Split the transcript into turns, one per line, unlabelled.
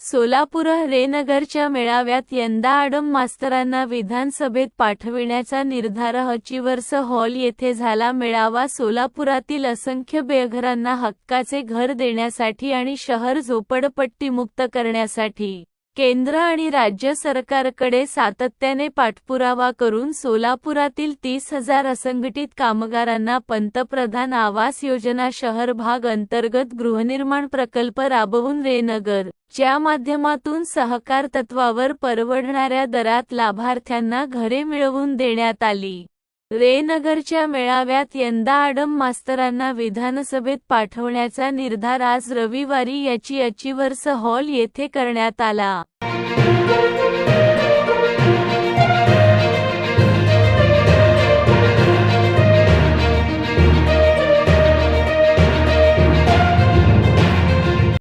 सोलापूर रेनगरच्या मेळाव्यात यंदा आडम मास्तरांना विधानसभेत पाठविण्याचा निर्धार हचिवर्स हॉल येथे झाला. मेळावा सोलापुरातील असंख्य बेघरांना हक्काचे घर देण्यासाठी आणि शहर झोपडपट्टीमुक्त करण्यासाठी. केंद्र आणि राज्य सरकारकडे सातत्याने पाठपुरावा करून सोलापुरातील तीस हजार असंघटित कामगारांना पंतप्रधान आवास योजना शहर भाग अंतर्गत गृहनिर्माण प्रकल्प राबवून रेनगर च्या माध्यमातून सहकार तत्वावर परवडणाऱ्या दरात लाभार्थ्यांना घरे मिळवून देण्यात आली. रेनगरच्या मेळाव्यात यंदा आडम मास्तरांना विधानसभेत पाठवण्याचा निर्धार आज रविवारी याची अचिवर्स हॉल येथे करण्यात आला.